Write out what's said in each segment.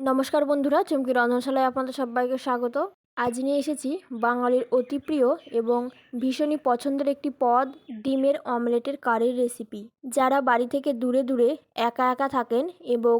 নমস্কার বন্ধুরা, চুমকি রন্ধনশালায় আপনাদের সবাইকে স্বাগত। আজ নিয়ে এসেছি বাঙালির অতি প্রিয় এবং ভীষণই পছন্দের একটি পদ, ডিমের অমলেটের কারির রেসিপি যারা বাড়ি থেকে দূরে দূরে একা একা থাকেন এবং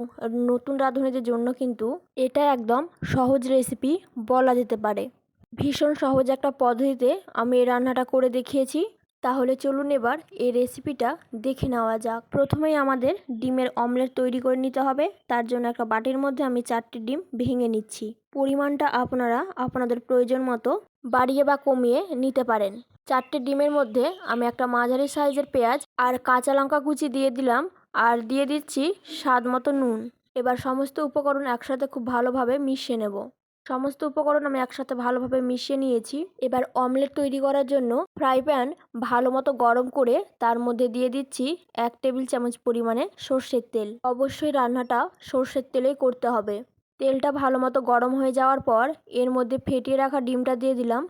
নতুন রাঁধুনিদের জন্য কিন্তু এটা একদম সহজ রেসিপি বলা যেতে পারে। ভীষণ সহজ একটা পদ্ধতিতে আমি এই রান্নাটা করে দেখিয়েছি। তাহলে চলুন এবার এই রেসিপিটা দেখে নেওয়া যাক। প্রথমেই আমাদের ডিমের অমলেট তৈরি করে নিতে হবে। তার জন্য একটা বাটির মধ্যে আমি চারটি ডিম ভেঙে নিচ্ছি। পরিমাণটা আপনারা আপনাদের প্রয়োজন মতো বাড়িয়ে বা কমিয়ে নিতে পারেন। চারটে ডিমের মধ্যে আমি একটা মাঝারি সাইজের পেঁয়াজ আর কাঁচা লঙ্কা কুচি দিয়ে দিলাম আর দিয়ে দিচ্ছি স্বাদ মতো নুন। এবার সমস্ত উপকরণ একসাথে খুব ভালোভাবে মিশিয়ে নেব। সমস্ত উপকরণ আমি একসাথে ভালোভাবে মিশিয়ে নিয়েছি। এবার অমলেট তৈরি করার জন্য ফ্রাই প্যান ভালো মতো গরম করে তার মধ্যে দিয়ে দিচ্ছি এক টেবিল চামচ পরিমাণে সর্ষের তেল। অবশ্যই রান্নাটা সর্ষের তেলেই করতে হবে। তেলটা ভালো মতো গরম হয়ে যাওয়ার পর এর মধ্যে ফেটিয়ে রাখা ডিমটা দিয়ে দিলাম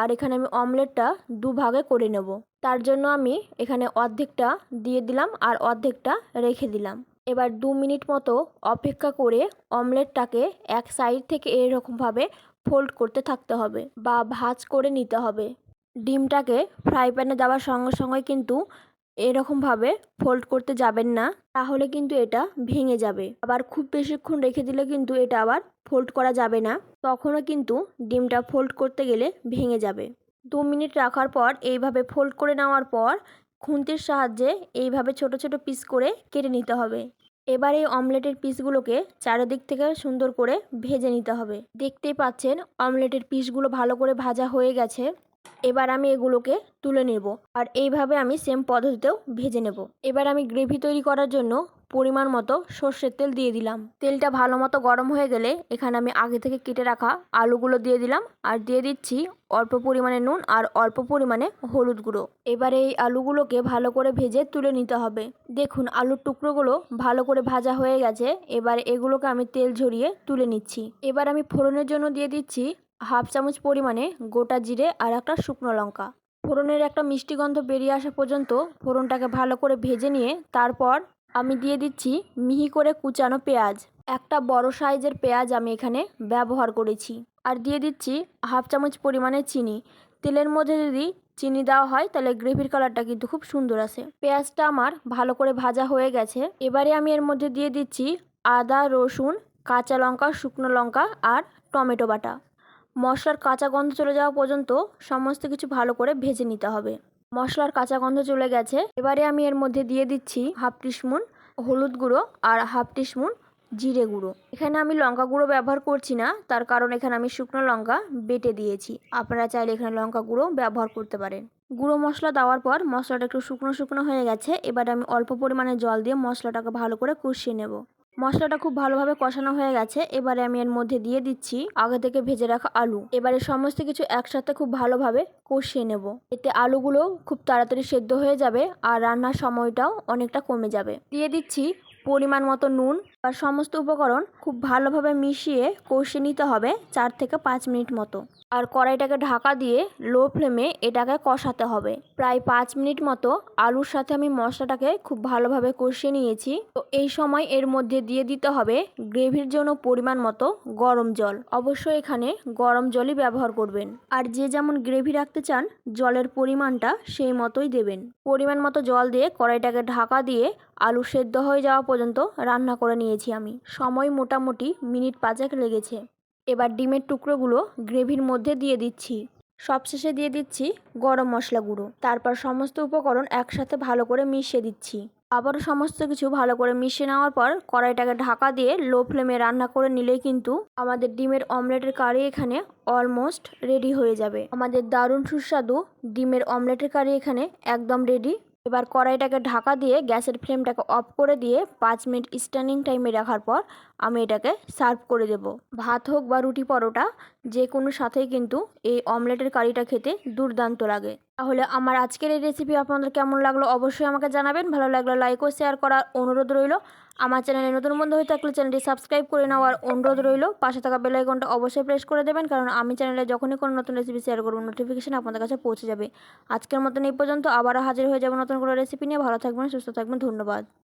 আর এখানে আমি অমলেটটা দুভাগে করে নেব। তার জন্য আমি এখানে অর্ধেকটা দিয়ে দিলাম আর অর্ধেকটা রেখে দিলাম। এবার দু মিনিট মতো অপেক্ষা করে অমলেটটাকে এক সাইড থেকে এরকমভাবে ফোল্ড করতে থাকতে হবে বা ভাজ করে নিতে হবে। ডিমটাকে ফ্রাই প্যানে দেওয়ার সঙ্গে সঙ্গে কিন্তু এরকমভাবে ফোল্ড করতে যাবেন না, তাহলে কিন্তু এটা ভেঙে যাবে। আবার খুব বেশিক্ষণ রেখে দিলে কিন্তু এটা আবার ফোল্ড করা যাবে না, তখনও কিন্তু ডিমটা ফোল্ড করতে গেলে ভেঙে যাবে। দু মিনিট রাখার পর এইভাবে ফোল্ড করে নেওয়ার পর খুন্তির সাহায্যে এইভাবে ছোট ছোট পিস করে কেটে নিতে হবে। এবার এই অমলেটের পিসগুলোকে চারিদিক থেকে সুন্দর করে ভেজে নিতে হবে। দেখতেই পাচ্ছেন অমলেটের পিসগুলো ভালো করে ভাজা হয়ে গেছে। এবার আমি এগুলোকে তুলে নেব। আর এইভাবে আমি সেম পদ্ধতিতেও ভেজে নেব। এবার আমি গ্রেভি তৈরি করার জন্য পরিমাণ মতো সর্ষের তেল দিয়ে দিলাম। তেলটা ভালো মতো গরম হয়ে গেলে এখানে আমি আগে থেকে কেটে রাখা আলুগুলো দিয়ে দিলাম। আর দিয়ে দিচ্ছি অল্প পরিমাণে নুন আর অল্প পরিমাণে হলুদ গুঁড়ো। এবারে এই আলুগুলোকে ভালো করে ভেজে তুলে নিতে হবে। দেখুন, আলুর টুকরোগুলো ভালো করে ভাজা হয়ে গেছে। এবার এগুলোকে আমি তেল ঝরিয়ে তুলে নিচ্ছি। এবার আমি ফোড়নের জন্য দিয়ে দিচ্ছি হাফ চামচ পরিমাণে গোটা জিরে আর একটা শুকনো লঙ্কা। ফোড়নের একটা মিষ্টি গন্ধ বেরিয়ে আসা পর্যন্ত ফোড়নটাকে ভালো করে ভেজে নিয়ে তারপর আমি দিয়ে দিচ্ছি মিহি করে কুচানো পেঁয়াজ। একটা বড় সাইজের পেঁয়াজ আমি এখানে ব্যবহার করেছি। আর দিয়ে দিচ্ছি হাফ চামচ পরিমাণে চিনি। তেলের মধ্যে যদি চিনি দেওয়া হয়, তাহলে গ্রেভির কালারটা কিন্তু খুব সুন্দর আসে। পেঁয়াজটা আমার ভালো করে ভাজা হয়ে গেছে। এবারে আমি এর মধ্যে দিয়ে দিচ্ছি আদা, রসুন, কাঁচা লঙ্কা, শুকনো লঙ্কা আর টমেটো বাটা। মশলার কাঁচা গন্ধ চলে যাওয়া পর্যন্ত সমস্ত কিছু ভালো করে ভেজে নিতে হবে। মশলার কাঁচা গন্ধ চলে গেছে। এবারে আমি এর মধ্যে দিয়ে দিচ্ছি হাফ টিস্পুন হলুদ গুঁড়ো আর হাফ টিস্পুন জিরে গুঁড়ো। এখানে আমি লঙ্কা গুঁড়ো ব্যবহার করছি না, তার কারণ এখানে আমি শুকনো লঙ্কা বেটে দিয়েছি। আপনারা চাইলে এখানে লঙ্কা গুঁড়ো ব্যবহার করতে পারেন। গুঁড়ো মশলা দেওয়ার পর মশলাটা একটু শুকনো শুকনো হয়ে গেছে, এবার আমি অল্প পরিমাণে জল দিয়ে মশলাটাকে ভালো করে কষিয়ে নেব। মশলাটা খুব ভালোভাবে কষানো হয়ে গেছে। এবারে আমি এর মধ্যে দিয়ে দিচ্ছি আগে থেকে ভেজে রাখা আলু। এবারে সমস্ত কিছু একসাথে খুব ভালোভাবে কষিয়ে নেব। এতে আলুগুলো খুব তাড়াতাড়ি সেদ্ধ হয়ে যাবে আর রান্নার সময়টাও অনেকটা কমে যাবে। দিয়ে দিচ্ছি পরিমাণ মতো নুন আর সমস্ত উপকরণ খুব ভালোভাবে মিশিয়ে কষিয়ে নিতে হবে চার থেকে পাঁচ মিনিট মতো। আর কড়াইটাকে ঢাকা দিয়ে লো ফ্লেমে এটাকে কষাতে হবে। প্রায় পাঁচ মিনিট মতো আলুর সাথে আমি মশলাটাকে খুব ভালোভাবে কষিয়ে নিয়েছি। তো এই সময় এর মধ্যে দিয়ে দিতে হবে গ্রেভির জন্য পরিমাণ মতো গরম জল। অবশ্যই এখানে গরম জলই ব্যবহার করবেন। আর যে যেমন গ্রেভি রাখতে চান, জলের পরিমাণটা সেই মতোই দেবেন। পরিমাণ মতো জল দিয়ে কড়াইটাকে ঢাকা দিয়ে আলু সেদ্ধ হয়ে যাওয়া পর্যন্ত রান্না করে নিয়েছি আমি। সময় মোটামুটি মিনিট পাঁচেক লেগেছে। এবার ডিমের টুকরোগুলো গ্রেভির মধ্যে দিয়ে দিচ্ছি। সবশেষে দিয়ে দিচ্ছি গরম মশলা গুঁড়ো। তারপর সমস্ত উপকরণ একসাথে ভালো করে মিশিয়ে দিচ্ছি। আবারও সমস্ত কিছু ভালো করে মিশিয়ে নেওয়ার পর কড়াইটাকে ঢাকা দিয়ে লো ফ্লেমে রান্না করে নিলেই কিন্তু আমাদের ডিমের অমলেটের কারি এখানে অলমোস্ট রেডি হয়ে যাবে। আমাদের দারুণ সুস্বাদু ডিমের অমলেটের কারি এখানে একদম রেডি। এবার কড়াইটাকে ঢাকা দিয়ে গ্যাসের ফ্লেমটাকে অফ করে দিয়ে পাঁচ মিনিট স্ট্যান্ডিং টাইমে রাখার পর আমি এটাকে সার্ভ করে দেব। ভাত হোক বা রুটি পরোটা যে কোনো সাথেই কিন্তু এই অমলেটের কারিটা খেতে দুর্দান্ত লাগে। তাহলে আমার আজকের এই রেসিপি আপনাদের কেমন লাগল অবশ্যই আমাকে জানাবেন। ভালো লাগলে লাইক ও শেয়ার করার অনুরোধ রইল। আমার চ্যানেলে নতুন বন্ধু হয়ে থাকলে চ্যানেলটি সাবস্ক্রাইব করে নেওয়ার অনুরোধ রইল। পাশে থাকা বেল আইকনটা অবশ্যই প্রেস করে দেবেন, কারণ আমি চ্যানেলে যখনই কোনো নতুন রেসিপি শেয়ার করব নোটিফিকেশান আপনাদের কাছে পৌঁছে যাবে। আজকের মতন এই পর্যন্ত, আবারও হাজির হয়ে যাব নতুন কোনো রেসিপি নিয়ে। ভালো থাকবেন, সুস্থ থাকবেন, ধন্যবাদ।